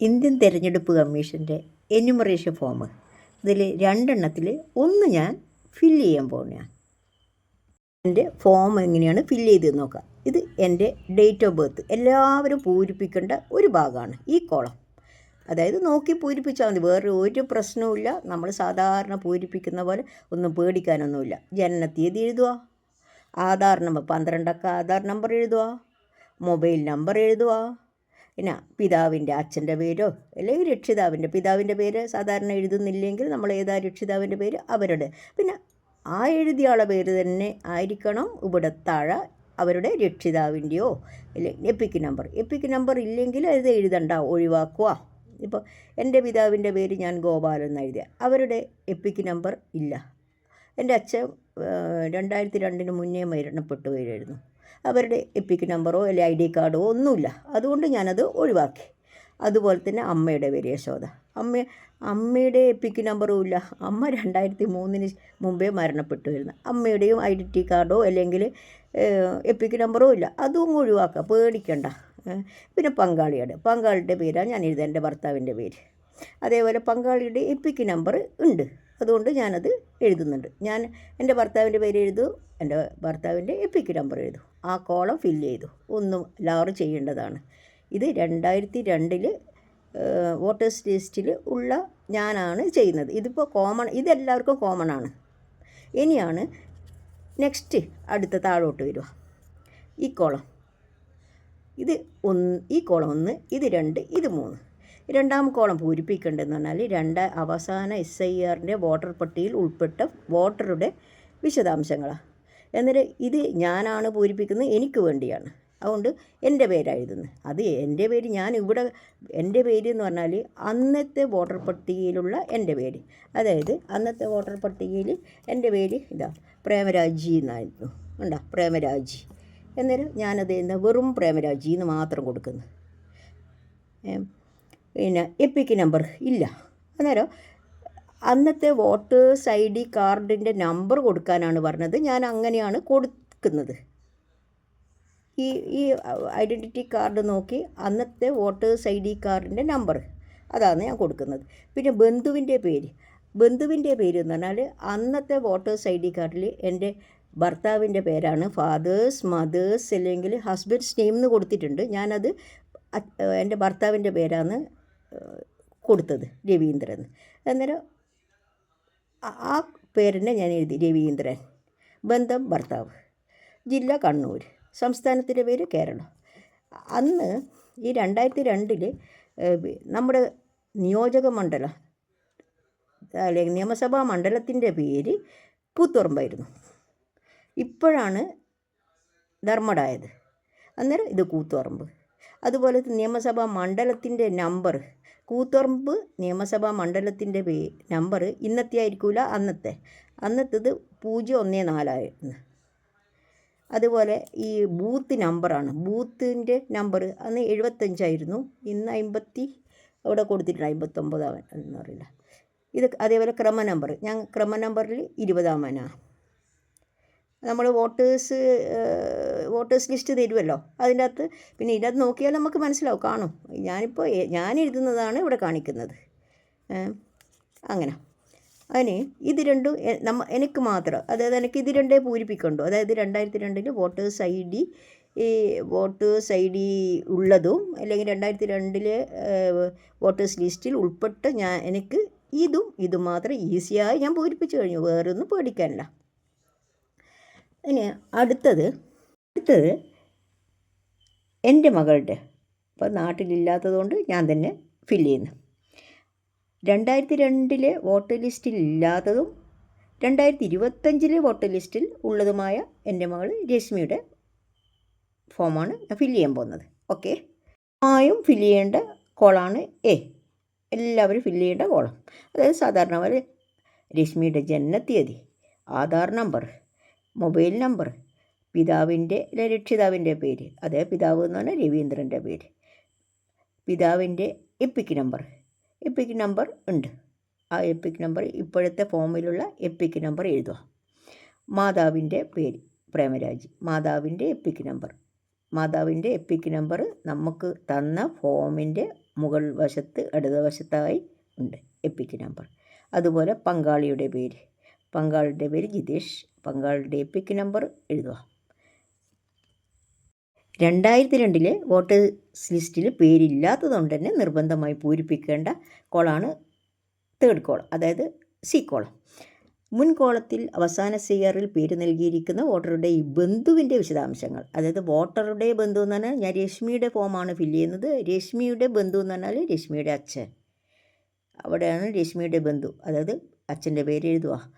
Indian തിരഞ്ഞെടുപ്പ് കമ്മീഷന്റെ enumeration form ഇതിൽ രണ്ടെണ്ണത്തിൽ ഒന്ന് ഞാൻ ഫില്ല് ചെയ്യാൻ പോകുന്നതാണ് എന്റെ ഫോം എങ്ങനെയാണ് ഫില്ല് ചെയ്ത് നോക്കാം. ഇത് എന്റെ ഡേറ്റ് ഓഫ് ബർത്ത് എല്ലാവരും പൂരിപ്പിക്കേണ്ട ഒരു ഭാഗമാണ് ഈ കോളം അതായത് നോക്കി പൂരിപ്പിച്ചാൽ മതി. വേറെ ഒരു പ്രശ്നവുമില്ല നമ്മൾ സാധാരണ പൂരിപ്പിക്കുന്ന പോലെ ഒന്നും പേടിക്കാനൊന്നുമില്ല. ജനനത്തീയതി എഴുതുക. ആധാർ നമ്പർ പന്ത്രണ്ടക്ക ആധാർ നമ്പർ എഴുതുക. മൊബൈൽ നമ്പർ എഴുതുക. പിന്നെ പിതാവിന്റെ അച്ഛന്റെ പേരോ അല്ലെങ്കിൽ രക്ഷിതാവിന്റെ പിതാവിന്റെ പേര് സാധാരണ എഴുതുന്നില്ലെങ്കിൽ നമ്മൾ ഏതാ രക്ഷിതാവിന്റെ പേര്? അവരുടെ. പിന്നെ ആ എഴുതിയ പേര് തന്നെ ആയിരിക്കണം ഇവിടെ അവരുടെ രക്ഷിതാവിന്റെയോ അല്ലെങ്കിൽ എപ്പിക്ക് നമ്പർ. എപ്പിക്ക് നമ്പർ ഇല്ലെങ്കിൽ അത് എഴുതണ്ട ഒഴിവാക്കുക. ഇപ്പോൾ എന്റെ പിതാവിന്റെ പേര് ഞാൻ ഗോപാലൻ എന്ന് എഴുതിയ. അവരുടെ എപ്പിക്ക് നമ്പർ ഇല്ല. എന്റെ അച്ഛൻ രണ്ടായിരത്തി രണ്ടിന് മുന്നേ മരണപ്പെട്ടു വീഴായിരുന്നു അവരുടെ എപ്പിക് നമ്പറോ അല്ലെങ്കിൽ ഐ ഡി കാർഡോ ഒന്നുമില്ല. അതുകൊണ്ട് ഞാനത് ഒഴിവാക്കി. അതുപോലെ തന്നെ അമ്മയുടെ വലിയ ശോധ അമ്മ അമ്മയുടെ എപ്പിക്ക് നമ്പറും ഇല്ല. അമ്മ രണ്ടായിരത്തി മൂന്നിന് മുമ്പേ മരണപ്പെട്ടു വരുന്നു അമ്മയുടെയും ഐഡന്റി കാർഡോ അല്ലെങ്കിൽ എപ്പിക്ക് നമ്പറോ ഇല്ല. അതും ഒഴിവാക്കുക പേടിക്കണ്ട. പിന്നെ പങ്കാളിയുടെ. പങ്കാളിയുടെ പേരാണ് ഞാൻ എഴുതുക എന്റെ ഭർത്താവിന്റെ പേര്. അതേപോലെ പങ്കാളിയുടെ എപ്പിക്ക് നമ്പർ ഉണ്ട്. അതുകൊണ്ട് ഞാനത് എഴുതുന്നുണ്ട്. ഞാൻ എന്റെ ഭർത്താവിന്റെ പേര് എഴുതും. എന്റെ ഭർത്താവിന്റെ എപ്പിക്ക് നമ്പർ എഴുതു. ആ കോളം ഫില്ല് ചെയ്തു. ഒന്നും ലാറ് ചെയ്യേണ്ടതാണ്. ഇത് രണ്ടായിരത്തി രണ്ടിൽ വോട്ടേഴ്സ് ലിസ്റ്റിൽ ഉള്ള ഞാനാണ് ചെയ്യുന്നത്. ഇതിപ്പോൾ കോമൺ ഇതെല്ലാവർക്കും കോമൺ ആണ്. ഇനിയാണ് നെക്സ്റ്റ് അടുത്ത താഴോട്ട് വരിക. ഈ കോളം. ഇത് ഒന്ന് ഈ കോളം ഒന്ന് ഇത് രണ്ട് ഇത് മൂന്ന്. രണ്ടാം കോളം പൂരിപ്പിക്കേണ്ടതെന്ന് പറഞ്ഞാൽ രണ്ട് അവസാന എസ് ഐ ആറിന്റെ വോട്ടർ പട്ടികയിൽ ഉൾപ്പെട്ട വോട്ടറുടെ വിശദാംശങ്ങളാണ് എന്നിട്ട് ഇത് ഞാനാണ് പൂരിപ്പിക്കുന്നത് എനിക്ക് വേണ്ടിയാണ്. അതുകൊണ്ട് എന്റെ പേരായിരുന്നു അത് എന്റെ പേര് ഞാൻ ഇവിടെ എന്റെ പേര് എന്ന് പറഞ്ഞാൽ അന്നത്തെ വോട്ടർ പട്ടികയിലുള്ള എന്റെ പേര്. അതായത് അന്നത്തെ വോട്ടർ പട്ടികയിൽ എന്റെ പേര് ഇതാ പ്രേമരാജി എന്നായിരുന്നു. ഉണ്ടോ പ്രേമരാജി. അന്നേരം ഞാനത് എന്താ വെറും പ്രേമരാജി എന്ന് മാത്രം കൊടുക്കുന്നു. പിന്നെ എപ്പിക്ക് നമ്പർ ഇല്ല. അന്നേരം അന്നത്തെ വോട്ടേഴ്സ് ഐ ഡി കാർഡിന്റെ നമ്പർ കൊടുക്കാനാണ് പറഞ്ഞത്. ഞാൻ അങ്ങനെയാണ് കൊടുക്കുന്നത്. ഈ ഈ ഐഡന്റിറ്റി കാർഡ് നോക്കി അന്നത്തെ വോട്ടേഴ്സ് ഐ ഡി കാർഡിന്റെ നമ്പർ അതാണ് ഞാൻ കൊടുക്കുന്നത്. പിന്നെ ബന്ധുവിന്റെ പേര്. ബന്ധുവിന്റെ പേര് എന്ന് പറഞ്ഞാൽ അന്നത്തെ വോട്ടേഴ്സ് ഐ ഡി കാർഡിൽ എന്റെ ഭർത്താവിന്റെ പേരാണ്. ഫാദേഴ്സ് മദേഴ്സ് അല്ലെങ്കിൽ ഹസ്ബൻഡ്സ് നെയിം എന്ന് കൊടുത്തിട്ടുണ്ട്. ഞാനത് എന്റെ ഭർത്താവിന്റെ പേരാണ് കൊടുത്തത് രവീന്ദ്രൻ അന്നേരം ആ പേരിനെ ഞാൻ എഴുതി. രവീന്ദ്രൻ. ബന്ധം ഭർത്താവ്. ജില്ല കണ്ണൂർ. സംസ്ഥാനത്തിന്റെ പേര് കേരളം. അന്ന് ഈ രണ്ടായിരത്തി രണ്ടിൽ നമ്മുടെ നിയോജക മണ്ഡലം അല്ലെങ്കിൽ നിയമസഭാ മണ്ഡലത്തിന്റെ പേര് കൂത്തുറമ്പായിരുന്നു. ഇപ്പോഴാണ് ധർമ്മടായത്. അന്നേരം ഇത് കൂത്തുറമ്പ്. അതുപോലെ നിയമസഭാ മണ്ഡലത്തിന്റെ നമ്പർ കൂത്തുറമ്പ് നിയമസഭാ മണ്ഡലത്തിന്റെ പേ നമ്പർ ഇന്നത്തെ ആയിരിക്കില്ല അന്നത്തെ. അന്നത്തേത് പൂജ്യം ഒന്ന് നാലായിരുന്നു. അതുപോലെ ഈ ബൂത്ത് നമ്പറാണ്. ബൂത്തിന്റെ നമ്പർ അന്ന് എഴുപത്തഞ്ചായിരുന്നു. ഇന്ന് അമ്പത്തി അവിടെ കൊടുത്തിട്ടുണ്ട് അമ്പത്തൊമ്പതാമൻ എന്ന് പറയില്ല ഇത് അതേപോലെ ക്രമ നമ്പർ. ഞാൻ ക്രമ നമ്പറിൽ ഇരുപതാമനാണ്. നമ്മൾ വോട്ടേഴ്സ് വോട്ടേഴ്സ് ലിസ്റ്റ് തരുമല്ലോ അതിന്റെ അകത്ത് പിന്നെ ഇതിനകത്ത് നോക്കിയാൽ നമുക്ക് മനസ്സിലാവും കാണും. ഞാനിപ്പോൾ ഞാൻ എഴുതുന്നതാണ് ഇവിടെ കാണിക്കുന്നത്. അങ്ങനെ. അതിന് ഇത് രണ്ടും നമ്മ എനിക്ക് മാത്രം അതായത് എനിക്ക് ഇത് രണ്ടേ പൂരിപ്പിക്കണ്ടു അതായത് രണ്ടായിരത്തി രണ്ടിൽ വോട്ടേഴ്സ് ഐ ഡി ഈ വോട്ടേഴ്സ് ഐ ഡി ഉള്ളതും അല്ലെങ്കിൽ രണ്ടായിരത്തി രണ്ടിലെ വോട്ടേഴ്സ് ലിസ്റ്റിൽ ഉൾപ്പെട്ട ഞാൻ എനിക്ക് ഇതും ഇതും മാത്രം ഈസിയായി ഞാൻ പൂരിപ്പിച്ചു കഴിഞ്ഞു. വേറൊന്നും പേടിക്കാനില്ല. ഇനി അടുത്തത് അടുത്തത് എന്റെ മകളുടെ ഇപ്പോൾ നാട്ടിലില്ലാത്തതുകൊണ്ട് ഞാൻ തന്നെ ഫില്ല് ചെയ്യുന്നു. രണ്ടായിരത്തി രണ്ടിലെ വോട്ടർ ലിസ്റ്റിൽ ഇല്ലാത്തതും രണ്ടായിരത്തി ഇരുപത്തഞ്ചിലെ വോട്ടർ ലിസ്റ്റിൽ ഉള്ളതുമായ എന്റെ മകൾ രശ്മിയുടെ ഫോമാണ് ഞാൻ ഫില്ല് ചെയ്യാൻ പോകുന്നത്. ഓക്കെ ആയും ഫില്ല് ചെയ്യേണ്ട കോളാണ് എ എല്ലാവരും ഫില്ല് ചെയ്യേണ്ട കോളം അതായത് സാധാരണ പോലെ രശ്മിയുടെ ജനനത്തീയതി ആധാർ നമ്പർ മൊബൈൽ നമ്പർ. പിതാവിന്റെ രക്ഷിതാവിന്റെ പേര്. അതെ പിതാവ് എന്ന് പറഞ്ഞാൽ രവീന്ദ്രന്റെ പേര്. പിതാവിന്റെ എപ്പിക്ക് നമ്പർ എപ്പിക്ക് നമ്പർ ഉണ്ട്. ആ എപ്പിക്ക് നമ്പർ ഇപ്പോഴത്തെ ഫോമിലുള്ള എപ്പിക്ക് നമ്പർ എഴുതുക. മാതാവിന്റെ പേര് പ്രേമരാജ്. മാതാവിന്റെ എപ്പിക്ക് നമ്പർ മാതാവിന്റെ എപ്പിക്ക് നമ്പർ നമുക്ക് തന്ന ഫോമിന്റെ മുകൾ വശത്ത് ഇടതുവശത്തായി ഉണ്ട് എപ്പിക് നമ്പർ അതുപോലെ പങ്കാളിയുടെ പേര്. പങ്കാളിയുടെ പേര് ജിതേഷ്. പങ്കാളിയുടെ പിക്ക് നമ്പർ എഴുതുക. രണ്ടായിരത്തി രണ്ടിലെ വോട്ടേഴ്സ് ലിസ്റ്റിൽ പേരില്ലാത്തതുകൊണ്ട് തന്നെ നിർബന്ധമായി പൂരിപ്പിക്കേണ്ട കോളാണ് തേർഡ് കോൾ അതായത് സി കോളം മുൻ കോളത്തിൽ അവസാന സി ആറിൽ പേര് നൽകിയിരിക്കുന്ന വോട്ടറുടെ ഈ ബന്ധുവിന്റെ വിശദാംശങ്ങൾ. അതായത് വോട്ടറുടെ ബന്ധു എന്ന് പറഞ്ഞാൽ ഞാൻ രശ്മിയുടെ ഫോമാണ് ഫില്ല് ചെയ്യുന്നത്. രശ്മിയുടെ ബന്ധു എന്ന് പറഞ്ഞാൽ രശ്മിയുടെ അച്ഛൻ. അവിടെയാണ് രശ്മിയുടെ ബന്ധു. അതായത് അച്ഛന്റെ പേര് എഴുതുക.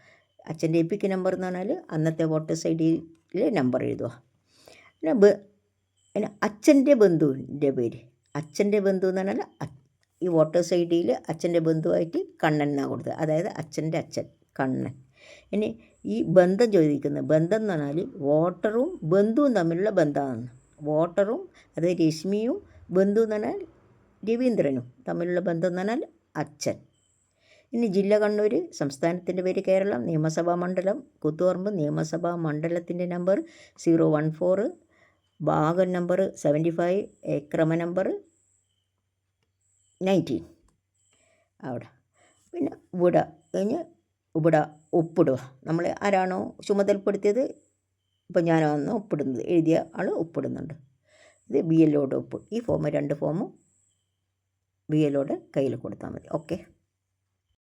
അച്ഛന്റെ എപ്പിക്ക് നമ്പർ എന്ന് പറഞ്ഞാൽ അന്നത്തെ വോട്ടേഴ്സ് ഐ ഡിയിലെ നമ്പർ എഴുതുക പിന്നെ പിന്നെ അച്ഛന്റെ ബന്ധുവിന്റെ പേര്. അച്ഛന്റെ ബന്ധു എന്ന് പറഞ്ഞാൽ ഈ വോട്ടേഴ്സ് ഐ ഡിയിൽ അച്ഛന്റെ ബന്ധുവായിട്ട് കണ്ണൻ എന്നാണ് കൊടുത്തത്. അതായത് അച്ഛന്റെ അച്ഛൻ കണ്ണൻ. ഇനി ഈ ബന്ധം ചോദിക്കുന്നത് ബന്ധം എന്ന് പറഞ്ഞാൽ വോട്ടറും ബന്ധുവും തമ്മിലുള്ള ബന്ധമാണ്. വോട്ടറും അതായത് രശ്മിയും ബന്ധു എന്ന് പറഞ്ഞാൽ രവീന്ദ്രനും തമ്മിലുള്ള ബന്ധം എന്ന് പറഞ്ഞാൽ അച്ഛൻ. ഇനി ജില്ല കണ്ണൂർ സംസ്ഥാനത്തിന്റെ പേര് കേരളം നിയമസഭാ മണ്ഡലം കൂത്തുപറമ്പ് നിയമസഭാ മണ്ഡലത്തിന്റെ നമ്പർ സീറോ വൺ ഫോർ ഭാഗം നമ്പർ സെവന്റി ഫൈവ് ക്രമ നമ്പർ നയന്റീൻ. അവിടെ. പിന്നെ ഇവിടെ കഴിഞ്ഞ് ഇവിടെ ഒപ്പിടുക നമ്മൾ ആരാണോ ചുമതലപ്പെടുത്തിയത് ഇപ്പം ഞാനാണ് ഒപ്പിടുന്നത് എഴുതിയ ആൾ ഒപ്പിടുന്നുണ്ട് ഇത് ബി എല്ലോടെ ഒപ്പ് ഈ ഫോം രണ്ട് ഫോമും ബി എല്ലോടെ കയ്യിൽ കൊടുത്താൽ മതി. ഓക്കെ